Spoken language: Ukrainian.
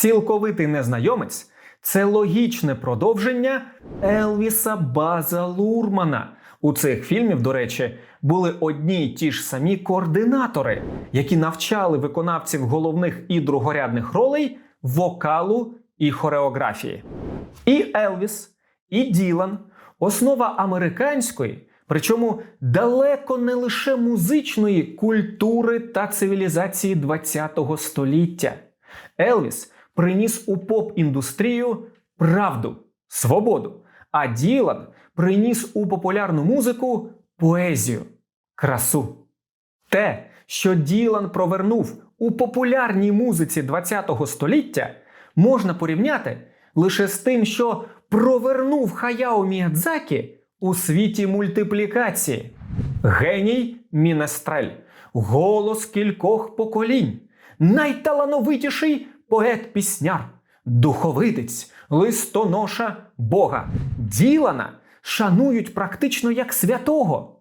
Цілковитий незнайомець це логічне продовження Елвіса База Лурмана. У цих фільмів, до речі, були одні й ті ж самі координатори, які навчали виконавців головних і другорядних ролей вокалу і хореографії. І Елвіс, і Ділан основа американської, причому далеко не лише музичної культури та цивілізації ХХ століття. Елвіс приніс у поп-індустрію правду, свободу, а Ділан приніс у популярну музику поезію, красу. Те, що Ділан провернув у популярній музиці ХХ століття, можна порівняти лише з тим, що провернув Хаяо Міядзакі у світі мультиплікації. Геній Мінестрель, голос кількох поколінь, найталановитіший поет-пісняр, духовитець, листоноша Бога. Ділана шанують практично як святого.